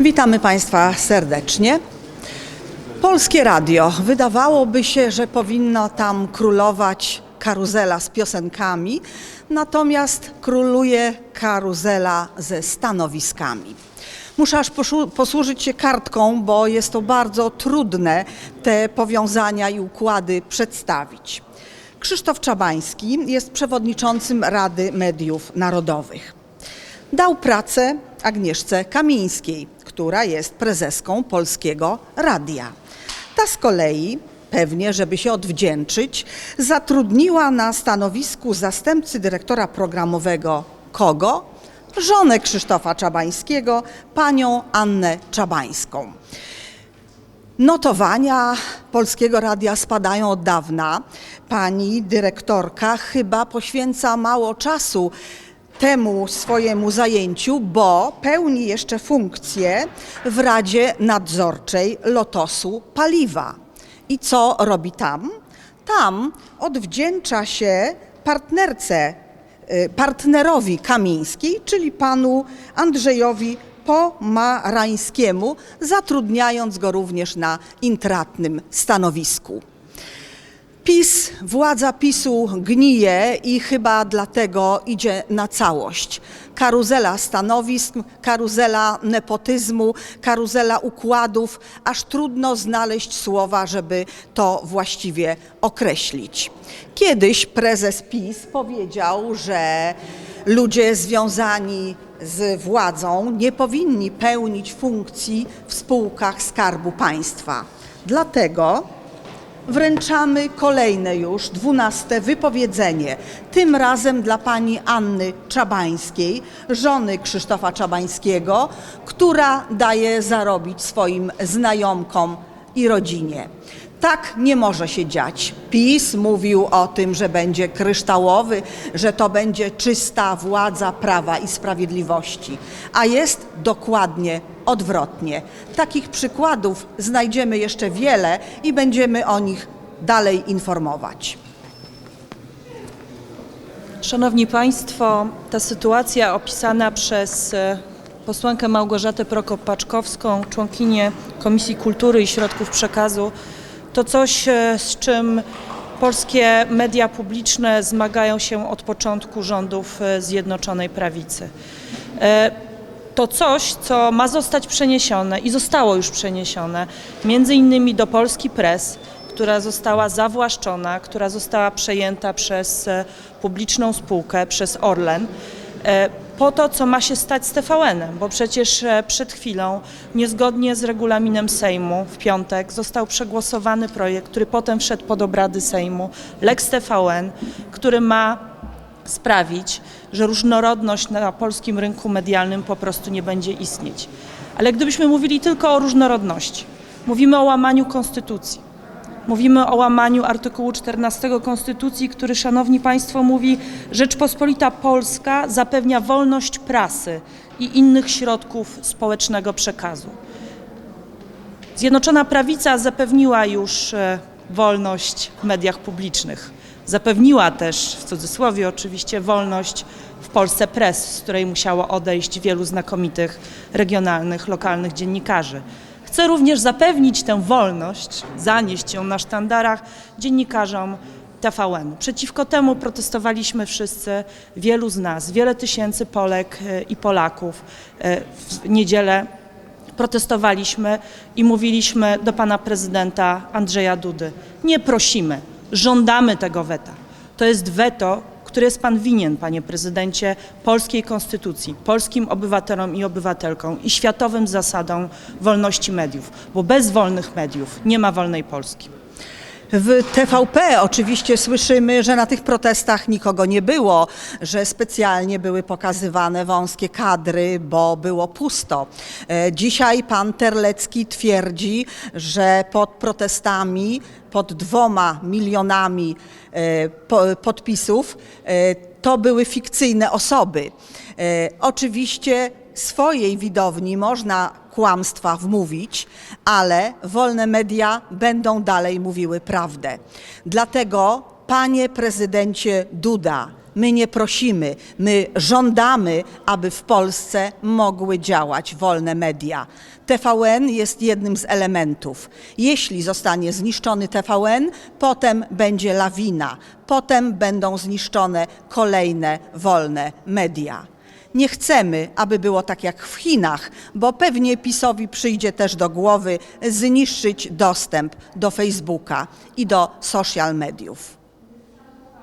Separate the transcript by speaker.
Speaker 1: Witamy Państwa serdecznie. Polskie Radio. Wydawałoby się, że powinno tam królować karuzela z piosenkami, natomiast króluje karuzela ze stanowiskami. Muszę aż posłużyć się kartką, bo jest to bardzo trudne te powiązania i układy przedstawić. Krzysztof Czabański jest przewodniczącym Rady Mediów Narodowych. Dał pracę Agnieszce Kamińskiej, która jest prezeską Polskiego Radia. Ta z kolei, pewnie żeby się odwdzięczyć, zatrudniła na stanowisku zastępcy dyrektora programowego kogo? Żonę Krzysztofa Czabańskiego, panią Annę Czabańską. Notowania Polskiego Radia spadają od dawna. Pani dyrektorka chyba poświęca mało czasu temu swojemu zajęciu, bo pełni jeszcze funkcję w Radzie Nadzorczej Lotosu Paliwa. I co robi tam? Tam odwdzięcza się partnerce, y, partnerowi Kamińskiej, czyli panu Andrzejowi Pomarańskiemu, zatrudniając go również na intratnym stanowisku. PiS, władza PiSu gnije i chyba dlatego idzie na całość. Karuzela stanowisk, karuzela nepotyzmu, karuzela układów, aż trudno znaleźć słowa, żeby to właściwie określić. Kiedyś prezes PiS powiedział, że ludzie związani z władzą nie powinni pełnić funkcji w spółkach Skarbu Państwa. Dlatego Wręczamy kolejne już, dwunaste wypowiedzenie, tym razem dla pani Anny Czabańskiej, żony Krzysztofa Czabańskiego, która daje zarobić swoim znajomkom i rodzinie. Tak nie może się dziać. PiS mówił o tym, że będzie kryształowy, że to będzie czysta władza prawa i sprawiedliwości, a jest dokładnie odwrotnie. Takich przykładów znajdziemy jeszcze wiele i będziemy o nich dalej informować.
Speaker 2: Szanowni Państwo, ta sytuacja opisana przez e, posłankę Małgorzatę Prokop-Paczkowską, członkinię Komisji Kultury i Środków Przekazu, to coś, e, z czym polskie media publiczne zmagają się od początku rządów e, Zjednoczonej Prawicy. E, To coś, co ma zostać przeniesione i zostało już przeniesione między innymi do Polski Press, która została zawłaszczona, która została przejęta przez publiczną spółkę, przez Orlen, po to, co ma się stać z TVN-em, bo przecież e, przed chwilą, niezgodnie z regulaminem Sejmu, w piątek został przegłosowany projekt, który potem wszedł pod obrady Sejmu, Lex TVN, który ma sprawić, że różnorodność na polskim rynku medialnym po prostu nie będzie istnieć. Ale gdybyśmy mówili tylko o różnorodności, mówimy o łamaniu konstytucji, mówimy o łamaniu artykułu 14 Konstytucji, który, szanowni państwo, mówi, Rzeczpospolita Polska zapewnia wolność prasy i innych środków społecznego przekazu. Zjednoczona Prawica zapewniła już e, wolność w mediach publicznych. Zapewniła też, w cudzysłowie oczywiście, wolność w Polsce Press, z której musiało odejść wielu znakomitych regionalnych, lokalnych dziennikarzy. Chcę również zapewnić tę wolność, zanieść ją na sztandarach dziennikarzom TVN. Przeciwko temu protestowaliśmy wszyscy, wielu z nas, wiele tysięcy Polek e, i Polaków e, w niedzielę protestowaliśmy i mówiliśmy do pana prezydenta Andrzeja Dudy: Nie prosimy, żądamy tego weta. To jest weto, które jest pan winien, panie prezydencie, polskiej konstytucji, polskim obywatelom i obywatelkom i światowym zasadom wolności mediów, bo bez wolnych mediów nie ma wolnej Polski.
Speaker 1: W TVP oczywiście słyszymy, że na tych protestach nikogo nie było, że specjalnie były pokazywane wąskie kadry, bo było pusto. E, Dzisiaj pan Terlecki twierdzi, że pod protestami, pod dwoma milionami e, po- podpisów, e, to były fikcyjne osoby. Oczywiście swojej widowni można kłamstwa wmówić, ale wolne media będą dalej mówiły prawdę. Dlatego, panie prezydencie Duda, My nie prosimy, my żądamy, aby w Polsce mogły działać wolne media. TVN jest jednym z elementów. Jeśli zostanie zniszczony TVN, potem będzie lawina, potem będą zniszczone kolejne wolne media. Nie chcemy, aby było tak jak w Chinach, bo pewnie PiSowi przyjdzie też do głowy zniszczyć dostęp do Facebooka i do social mediów.